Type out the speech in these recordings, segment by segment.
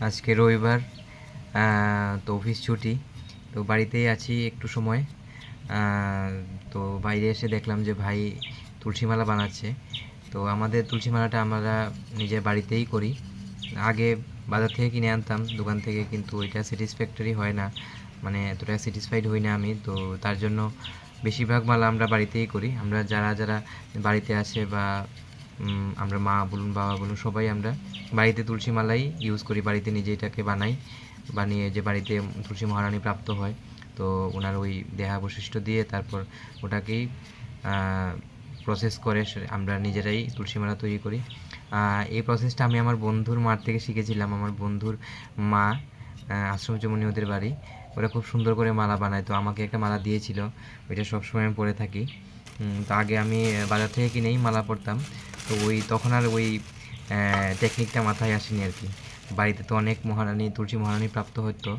আজকে রবিবার তো অফিস ছুটি, তো বাড়িতেই আছি একটু সময়। তো বাইরে এসে দেখলাম যে ভাই তুলসীমালা বানাচ্ছে। তো আমাদের তুলসীমালাটা আমরা নিজের বাড়িতেই করি। আগে বাজার থেকে কিনে আনতাম, দোকান থেকে, কিন্তু ওইটা স্যাটিসফ্যাক্টরি হয় না। মানে এতটা স্যাটিসফাইড হই না আমি, তো তার জন্য বেশিরভাগ মালা আমরা বাড়িতেই করি। আমরা যারা যারা বাড়িতে আছে বা আমরা মা বলুন, বাবা বলুন, সবাই আমরা বাড়িতে তুলসী মালাই ইউজ করি, বাড়িতে নিজে এটাকে বানাই, বানিয়ে যে বাড়িতে তুলসী মহারানী প্রাপ্ত হয়। তো ওনার ওই দেহাবশিষ্ট দিয়ে তারপর ওটাকেই প্রসেস করে আমরা নিজেরাই তুলসী মালা তৈরি করি। এই প্রসেসটা আমি আমার বন্ধুর মার থেকে শিখেছিলাম। আমার বন্ধুর মা আশ্রম চমনি ওদের বাড়ি। ওরা খুব সুন্দর করে মালা বানায়। তো আমাকে একটা মালা দিয়েছিল। ওইটা সবসময় আমি পরে থাকি। তো আগে আমি বাজার থেকে কিনেই মালা পরতাম। তো ওই তখন আর ওই টেকনিকটা মাথায় আসেনি আর কি। বাড়িতে তো অনেক মহারানী, তুলসী মহারানী প্রাপ্ত হতো।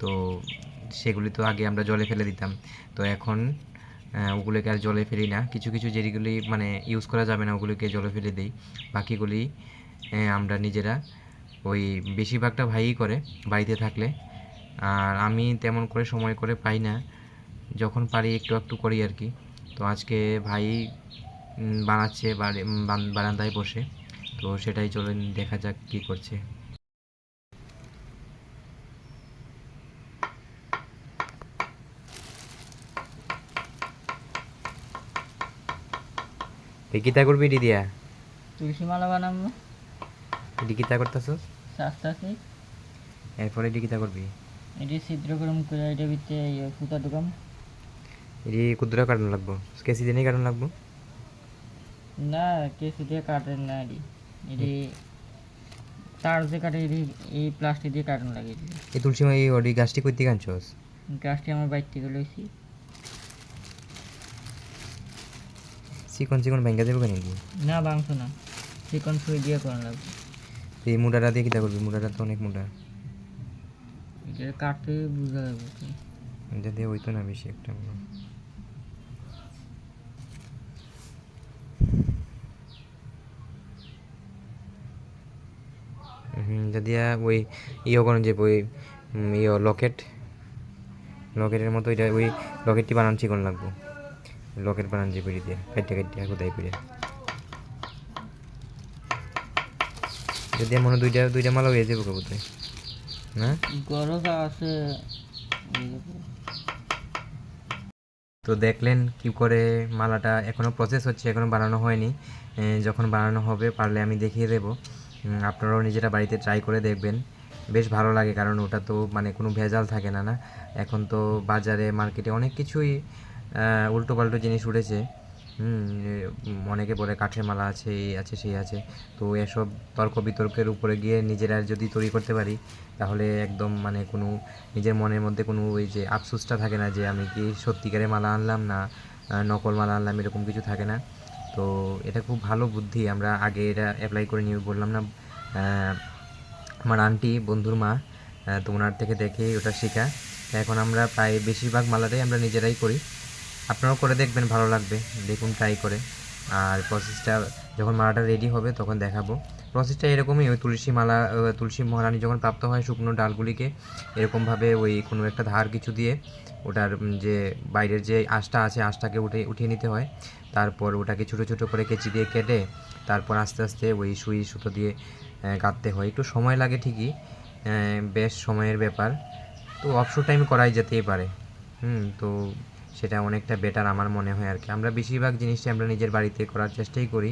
তো সেগুলি তো আগে আমরা জলে ফেলে দিতাম। তো এখন ওগুলোকে আর জলে ফেলি না। কিছু কিছু যেগুলি মানে ইউজ করা যাবে না, ওগুলোকে জলে ফেলে দিই। বাকিগুলি আমরা নিজেরা ওই বেশিরভাগটা ভাইই করে বাড়িতে থাকলে। আর আমি তেমন করে সময় করে পাই না। যখন পারি একটু একটু করি আর কি। তো আজকে ভাই বানাচ্ছে বারান্দায় বসে। তো সেটাই চলুন দেখা যাক কী করছে। কিতা করবি এটি দিয়া তুলসী মালা বানাবো। এটি কিতা করতেছস? আস্তে আস্তে এরপরে এটি কিতা করবি? এটি ছিদ্র করম করে এটা ভিতরে ইয়ে সুতা ঢুকাম এটি ক্ষুদ্র কাটানো লাগবো। কেসি দিনেই কাটানো লাগবো। না কেসি দিয়ে কাটেন না এটি এটি তার যে কাটে এটি এই প্লাস্টিক দিয়ে কাটানো লাগে এই তুলসী মা- এই ওটি গাছটি কই থেকে আনছস গাছটি আমার বাইর থেকে লইছি। চিকন চিকন ভেঙ্গা দেবো কেন না বাংশ না। চিকন সুই দিয়ে করানো লাগবে। এই মুডাটা দিয়ে কিতা করবি? মুডাটা তো অনেক মোটা এটা কাটতে বুঝা যাবে এটা দিয়ে হইতো না বেশি একটা মনে হয়। হুম এটা দিয়া ওই ইয়ে করেন যে ওই ইয়ে লকেট লকেটের মতো এটা ওই লকেটটি বানান চিকন লাগবো। লকেট বানান যে পেড়ি দিয়ে কাটতে কাটতে কোথায় পেড়ে। যদি মনে দুইটা দুইটা মালা হয়ে যাবে কোথায় না? গরজ আছে। তো দেখলেন কি করে মালাটা এখনও প্রসেস হচ্ছে এখনও বানানো হয়নি। যখন বানানো হবে পারলে আমি দেখিয়ে দেব। আপনারাও নিজেরা বাড়িতে ট্রাই করে দেখবেন। বেশ ভালো লাগে কারণ ওটা তো মানে কোনো ভেজাল থাকে না না? এখন তো বাজারে মার্কেটে অনেক কিছুই উল্টো পাল্টো জিনিস উঠেছে। অনেকে বলে কাঠের মালা আছে, এই আছে, সেই আছে। তো এসব তর্ক বিতর্কের উপরে গিয়ে নিজেরা যদি তৈরি করতে পারি, তাহলে একদম মানে কোনো, নিজের মনের মধ্যে কোনো ওই যে আফসোসটা থাকে না যে আমি কি সত্যিকারের মালা আনলাম না নকল মালা আনলাম, এরকম কিছু থাকে না। তো এটা খুব ভালো বুদ্ধি, আমরা আগে এটা অ্যাপ্লাই করে নিয়ে বললাম না আমার আন্টি বন্ধুর মা তো ওনার থেকে দেখে ওটা শেখা। এখন আমরা প্রায় বেশিরভাগ মালাটাই আমরা নিজেরাই করি। আপনারাও করে দেখবেন, ভালো লাগবে। দেখুন ট্রাই করে। আর প্রসেসটা যখন মালাটা রেডি হবে তখন দেখাবো। প্রসেসটা এরকমই, ওই তুলসী মালা তুলসী মহারানী যখন প্রাপ্ত হয় শুকনো ডালগুলিকে, এরকমভাবে ওই কোনো একটা ধার কিছু দিয়ে ওটার যে বাইরের যে আঁশটা আছে, আঁশটাকে উঠে, উঠিয়ে নিতে হয়। তারপর ওটাকে ছোটো ছোটো করে কেচি দিয়ে কেটে তারপর আস্তে আস্তে ওই সুই সুতো দিয়ে গাঁথতে হয়। একটু সময় লাগে ঠিকই বেশ সময়ের ব্যাপার। তো অবসর টাইম করাই যেতেই পারে। হুম, তো সেটা অনেকটা বেটার আমার মনে হয় আর কি। আমরা বেশিরভাগ জিনিসটা আমরা নিজের বাড়িতে করার চেষ্টাই করি।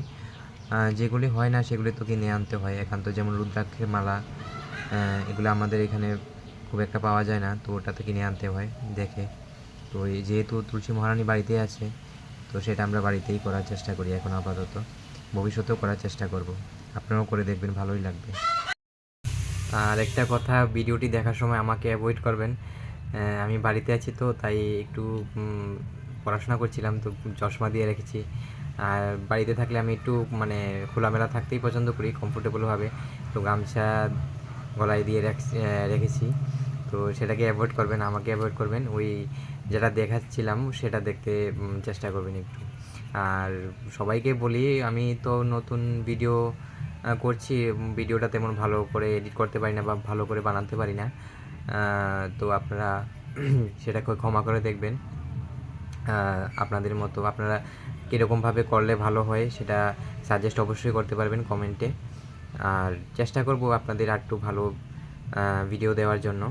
যেগুলি হয় না, সেগুলি তো কিনে আনতে হয়। একান্ত যেমন রুদ্রাক্ষের মালা এগুলো আমাদের এখানে খুব একটা পাওয়া যায় না, তো ওটা তো কিনে আনতে হয় দেখে। তো এই যেহেতু তুলসী মহারানী বাড়িতে আছে, তো সেটা আমরা বাড়িতেই করার চেষ্টা করি এখন আপাতত। ভবিষ্যতেও করার চেষ্টা করব। আপনারাও করে দেখবেন, ভালোই লাগবে। আর একটা কথা, ভিডিওটি দেখার সময় আমাকে অ্যাভয়েড করবেন। আমি বাড়িতে আছি তো, তাই একটু পড়াশোনা করছিলাম, তো চশমা দিয়ে রেখেছি। আর বাড়িতে থাকলে আমি একটু মানে খোলামেলা থাকতেই পছন্দ করি কমফোর্টেবলভাবে তো গামছা গলায় দিয়ে রাখছি- তো সেটাকে অ্যাভয়েড করবেন, আমাকে অ্যাভয়েড করবেন। ওই যেটা দেখাচ্ছিলাম, সেটা দেখতে চেষ্টা করবেন একটু। আর সবাইকে বলি, আমি তো নতুন ভিডিও করছি। ভিডিওটা তেমন ভালো করে এডিট করতে পারি না বা ভালো করে বানাতে পারি না। তো আপনারা সেটাকে ক্ষমা করে দেখবেন। আপনাদের মতো আপনারা কীরকমভাবে করলে ভালো হয় সেটা সাজেস্ট অবশ্যই করতে পারবেন কমেন্টে আর চেষ্টা করব আপনাদের আর একটু ভালো ভিডিও দেওয়ার জন্য।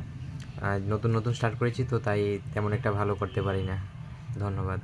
নতুন নতুন স্টার্ট করেছি তো তাই তেমন একটা ভালো করতে পারি না। ধন্যবাদ।